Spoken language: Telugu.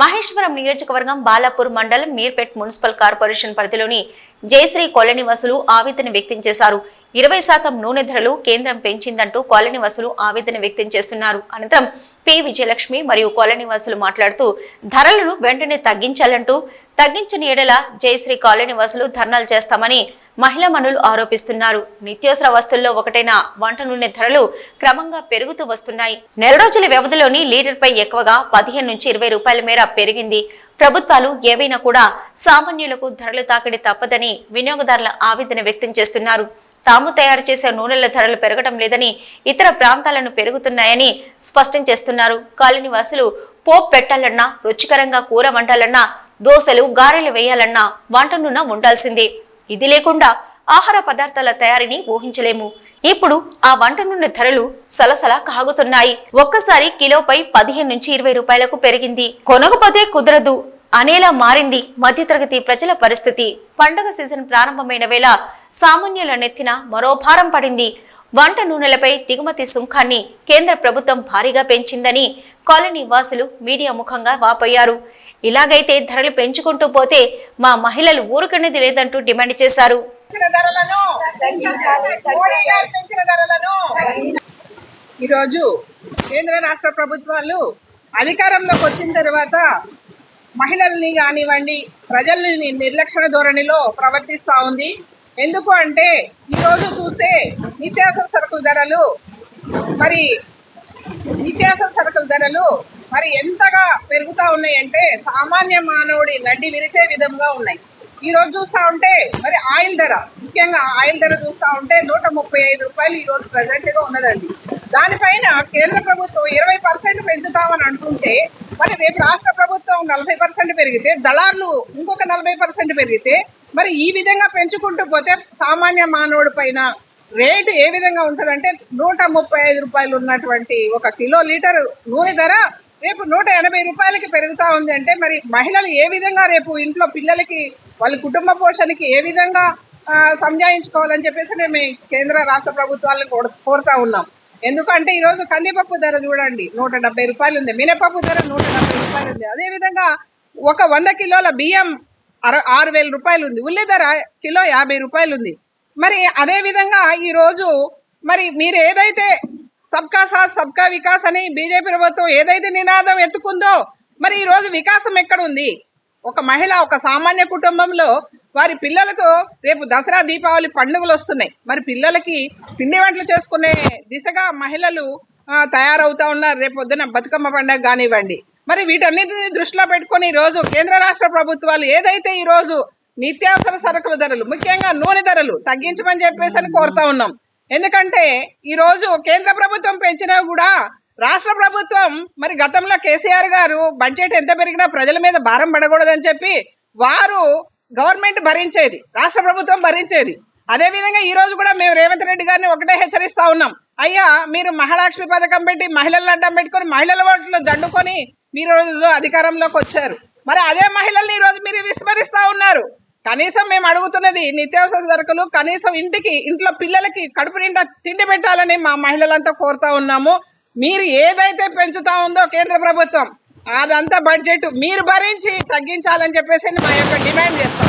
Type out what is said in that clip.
మహేశ్వరం నియోజకవర్గం బాలాపూర్ మండలం మీర్పేట్ మున్సిపల్ కార్పొరేషన్ పరిధిలోని జయశ్రీ కాలనీ వసూలు ఆవేదన వ్యక్తం చేశారు. ఇరవై శాతం నూనె ధరలు కేంద్రం పెంచిందంటూ కాలనీ వసూలు ఆవేదన వ్యక్తం చేస్తున్నారు. అనంతరం పి. విజయలక్ష్మి మరియు కాలనీ వాసులు మాట్లాడుతూ ధరలను వెంటనే తగ్గించాలంటూ తగ్గించని ఎడల జయశ్రీ కాలనీ వాసులు ధర్నాలు చేస్తామని మహిళా మనులు ఆరోపిస్తున్నారు. నిత్యావసర వస్తువుల్లో ఒకటైన వంట నూనె ధరలు క్రమంగా పెరుగుతూ వస్తున్నాయి. నెల రోజుల వ్యవధిలోని లీటర్పై ఎక్కువగా పదిహేను నుంచి ఇరవై రూపాయల మేర పెరిగింది. ప్రభుత్వాలు ఏవైనా కూడా సామాన్యులకు ధరలు తాకిడి తప్పదని వినియోగదారుల ఆవేదన వ్యక్తం చేస్తున్నారు. తాము తయారు చేసే నూనెల ధరలు పెరగడం లేదని ఇతర ప్రాంతాలను పెరుగుతున్నాయని స్పష్టం చేస్తున్నారు. కాలనీ వాసులు పోప్ పెట్టాలన్నా రుచికరంగా కూర వండాలన్నా దోశలు గారెలు వేయాలన్నా వంట నూనె ఉండాల్సిందే. ఇది లేకుండా ఆహార పదార్థాల తయారీని ఊహించలేము. ఇప్పుడు ఆ వంట నూనె ధరలు సలసల కాగుతున్నాయి. ఒక్కసారి కిలోపై పదిహేను నుంచి ఇరవై రూపాయలకు పెరిగింది. కొనకపోతే కుదరదు అనేలా మారింది మధ్యతరగతి ప్రజల పరిస్థితి. పండగ సీజన్ ప్రారంభమైన వేళ సామాన్యుల నెత్తిన మరో భారం పడింది. వంట నూనెలపై దిగుమతి సుంకాన్ని కేంద్ర ప్రభుత్వం భారీగా పెంచిందని కాలనీ వాసులు మీడియా ముఖంగా వాపోయారు. ఇలాగైతే ధరలు పెంచుకుంటూ పోతే మా మహిళలు ఊరుకనేది లేదంటూ డిమాండ్ చేశారు. ధరలను పెంచిన ధరలను. ఈరోజు కేంద్ర రాష్ట్ర ప్రభుత్వాలు అధికారంలోకి వచ్చిన తర్వాత మహిళల్ని కానివ్వండి ప్రజల్ని నిర్లక్ష్య ధోరణిలో ప్రవర్తిస్తూ ఉంది. ఎందుకు అంటే ఈరోజు చూస్తే నిత్యావసర సరుకుల ధరలు మరి నిత్యావసర సరుకుల ధరలు మరి ఎంతగా పెరుగుతా ఉన్నాయంటే సామాన్య మానవుడి నడ్డి విరిచే విధంగా ఉన్నాయి. ఈరోజు చూస్తూ చూస్తా ఉంటే మరి ఆయిల్ ధర ముఖ్యంగా ఆయిల్ ధర చూస్తా ఉంటే నూట ముప్పై ఐదు రూపాయలు ఈరోజు ప్రజెంట్గా ఉన్నదండి. దానిపైన కేంద్ర ప్రభుత్వం ఇరవై పర్సెంట్ పెంచుతామని అంటుంటే మరి రేపు రాష్ట్ర ప్రభుత్వం నలభై పర్సెంట్ పెరిగితే దళార్లు ఇంకొక నలభై పర్సెంట్ పెరిగితే మరి ఈ విధంగా పెంచుకుంటూ పోతే సామాన్య మానవుడి పైన రేటు ఏ విధంగా ఉంటుందంటే నూట ముప్పై ఐదు రూపాయలు ఉన్నటువంటి ఒక కిలో లీటర్ నూనె ధర రేపు నూట ఎనభై రూపాయలకి పెరుగుతూ ఉంది అంటే మరి మహిళలు ఏ విధంగా రేపు ఇంట్లో పిల్లలకి వాళ్ళ కుటుంబ పోషణకి ఏ విధంగా సంజాయించుకోవాలని చెప్పేసి మేము కేంద్ర రాష్ట్ర ప్రభుత్వాలను కోరుతా ఉన్నాం. ఎందుకంటే ఈరోజు కందిపప్పు ధర చూడండి నూట డెబ్బై రూపాయలు ఉంది. మినపప్పు ధర నూట డెబ్బై రూపాయలు ఉంది. అదేవిధంగా ఒక వంద కిలోల బియ్యం అర ఆరు వేల రూపాయలు ఉంది. ఉల్లి ధర కిలో యాభై రూపాయలు ఉంది. మరి అదేవిధంగా ఈరోజు మరి మీరు ఏదైతే సబ్కా సాత్ సబ్కా వికాస్ అని బీజేపీ ప్రభుత్వం ఏదైతే నినాదం ఎత్తుకుందో మరి ఈరోజు వికాసం ఎక్కడుంది? ఒక మహిళ ఒక సామాన్య కుటుంబంలో వారి పిల్లలతో రేపు దసరా దీపావళి పండుగలు వస్తున్నాయి. మరి పిల్లలకి పిండి వంటలు చేసుకునే దిశగా మహిళలు తయారవుతా ఉన్నారు. రేపు పొద్దున బతుకమ్మ పండుగ కానివ్వండి. మరి వీటన్నిటిని దృష్టిలో పెట్టుకొని ఈరోజు కేంద్ర రాష్ట్ర ప్రభుత్వాలు ఏదైతే ఈ రోజు నిత్యావసర సరుకుల ధరలు ముఖ్యంగా నూనె ధరలు తగ్గించమని చెప్పేసి అని కోరుతా ఉన్నాం. ఎందుకంటే ఈరోజు కేంద్ర ప్రభుత్వం పెంచినా కూడా రాష్ట్ర ప్రభుత్వం మరి గతంలో కేసీఆర్ గారు బడ్జెట్ ఎంత పెరిగినా ప్రజల మీద భారం పడకూడదని చెప్పి వారు గవర్నమెంట్ భరించేది రాష్ట్ర ప్రభుత్వం భరించేది. అదేవిధంగా ఈరోజు కూడా మేము రేవంత్ రెడ్డి గారిని ఒకటే హెచ్చరిస్తా ఉన్నాం. అయ్యా మీరు మహాలక్ష్మి పథకం పెట్టి మహిళలను అడ్డం పెట్టుకొని మహిళల ఓట్లు దండుకొని మీరు రోజు అధికారంలోకి వచ్చారు. మరి అదే మహిళల్ని ఈరోజు మీరు విస్మరిస్తా ఉన్నారు. కనీసం మేము అడుగుతున్నది నిత్యావసర సరుకులు కనీసం ఇంటికి ఇంట్లో పిల్లలకి కడుపు నిండా తిండి పెట్టాలని మా మహిళలంతా కోరుతా ఉన్నాము. మీరు ఏదైతే పెంచుతా ఉందో కేంద్ర ప్రభుత్వం అదంతా బడ్జెట్ మీరు భరించి తగ్గించాలని చెప్పేసి మా యొక్క డిమాండ్ చేస్తాం.